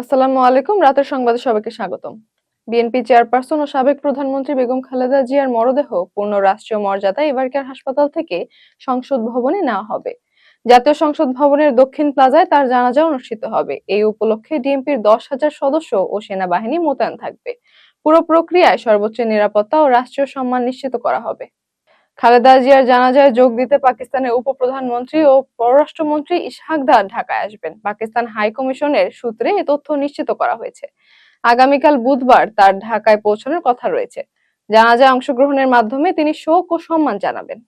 আসসালামু আলাইকুম। রাতের সংবাদে সবাইকে স্বাগতম। বিএনপি চেয়ারপারসন ও সাবেক প্রধানমন্ত্রী বেগম খালেদা জিয়ার মরদেহ পূর্ণ রাষ্ট্রীয় মর্যাদায় এবারকার হাসপাতাল থেকে সংসদ ভবনে নেওয়া হবে। জাতীয় সংসদ ভবনের দক্ষিণ প্লাজায় তার জানাজা অনুষ্ঠিত হবে। এই উপলক্ষে ডিএমপির দশ হাজার সদস্য ও সেনাবাহিনী মোতায়েন থাকবে। পুরো প্রক্রিয়ায় সর্বোচ্চ নিরাপত্তা ও রাষ্ট্রীয় সম্মান নিশ্চিত করা হবে। খালেদা জিয়ার জানাজায় যোগ দিতে পাকিস্তানের উপপ্রধানমন্ত্রী ও পররাষ্ট্রমন্ত্রী ইসহাক দার ঢাকায় আসবেন। পাকিস্তান হাইকমিশনের সূত্রে এ তথ্য নিশ্চিত করা হয়েছে। আগামীকাল বুধবার তার ঢাকায় পৌঁছানোর কথা রয়েছে। জানাজায় অংশগ্রহণের মাধ্যমে তিনি শোক ও সম্মান জানাবেন।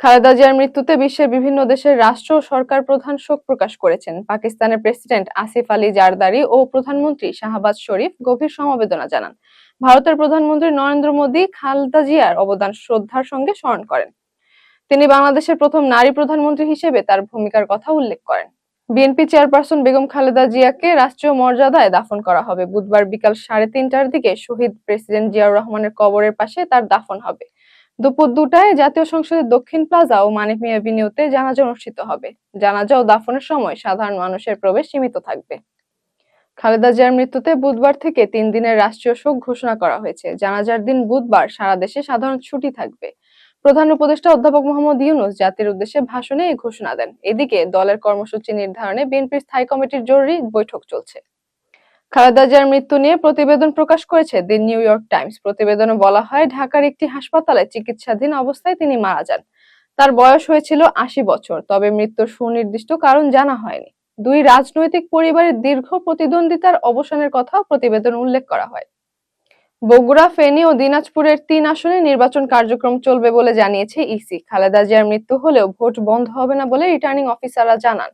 খালেদা জিয়ার মৃত্যুতে বিশ্বের বিভিন্ন দেশের রাষ্ট্র ও সরকার প্রধান শোক প্রকাশ করেছেন। পাকিস্তানের প্রেসিডেন্ট আসিফ আলী জারদারি ও প্রধানমন্ত্রী শাহবাজ শরীফ গভীর সমবেদনা জানান। ভারতের প্রধানমন্ত্রী নরেন্দ্র মোদী খালেদা জিয়ার অবদান শ্রদ্ধার সঙ্গে স্মরণ করেন। তিনি বাংলাদেশের প্রথম নারী প্রধানমন্ত্রী হিসেবে তার ভূমিকার কথা উল্লেখ করেন। বিএনপি চেয়ারপারসন বেগম খালেদা জিয়াকে রাষ্ট্রীয় মর্যাদায় দাফন করা হবে। বুধবার বিকাল সাড়ে তিনটার দিকে শহীদ প্রেসিডেন্ট জিয়াউর রহমানের কবরের পাশে তার দাফন হবে। দুপুর দুটায় জাতীয় সংসদের দক্ষিণ প্লাজা ও মানিক মিয়া এভিনিউতে জানাজা অনুষ্ঠিত হবে। জানাজা ও দাফনের সময় সাধারণ মানুষের প্রবেশ সীমিত থাকবে। খালেদা জিয়ার মৃত্যুতে বুধবার থেকে তিন দিনের রাষ্ট্রীয় শোক ঘোষণা করা হয়েছে। জানাজার দিন বুধবার সারা দেশে সাধারণ ছুটি থাকবে। প্রধান উপদেষ্টা অধ্যাপক মোহাম্মদ ইউনুস জাতির উদ্দেশ্যে ভাষণে এই ঘোষণা দেন। এদিকে দলের কর্মসূচি নির্ধারণে বিএনপির স্থায়ী কমিটির জরুরি বৈঠক চলছে। খালেদা জিয়ার মৃত্যু নিয়ে প্রতিবেদন প্রকাশ করেছে দি নিউ ইয়র্ক টাইমস। প্রতিবেদনে বলা হয়, ঢাকার একটি হাসপাতালে চিকিৎসাধীন অবস্থায় তিনি মারা যান। তার বয়স হয়েছিল আশি বছর, তবে মৃত্যুর সুনির্দিষ্ট কারণ জানা হয়নি। দুই রাজনৈতিক পরিবারের দীর্ঘ প্রতিদ্বন্দ্বিতার অবসানের কথাও প্রতিবেদন উল্লেখ করা হয়। বগুড়া, ফেনী ও দিনাজপুরের তিন আসনে নির্বাচন কার্যক্রম চলবে বলে জানিয়েছে ইসি। খালেদা জিয়ার মৃত্যু হলেও ভোট বন্ধ হবে না বলে রিটার্নিং অফিসাররা জানান।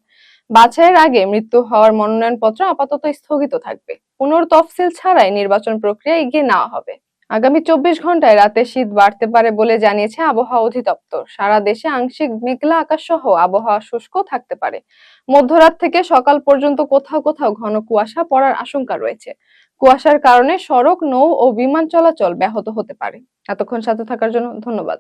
বাছাইয়ের আগে মৃত্যু হওয়ার মনোনয়নপত্র আপাতত স্থগিত থাকবে। পুনর্তফসিল ছাড়াই নির্বাচন প্রক্রিয়া এগিয়ে নেওয়া হবে। আগামী চব্বিশ ঘন্টায় রাতে শীত বাড়তে পারে বলে জানিয়েছে আবহাওয়া অধিদপ্তর। সারা দেশে আংশিক মেঘলা আকাশ সহ আবহাওয়া শুষ্ক থাকতে পারে। মধ্যরাত থেকে সকাল পর্যন্ত কোথাও কোথাও ঘন কুয়াশা পড়ার আশঙ্কা রয়েছে। কুয়াশার কারণে সড়ক, নৌ ও বিমান চলাচল ব্যাহত হতে পারে। এতক্ষণ সাথে থাকার জন্য ধন্যবাদ।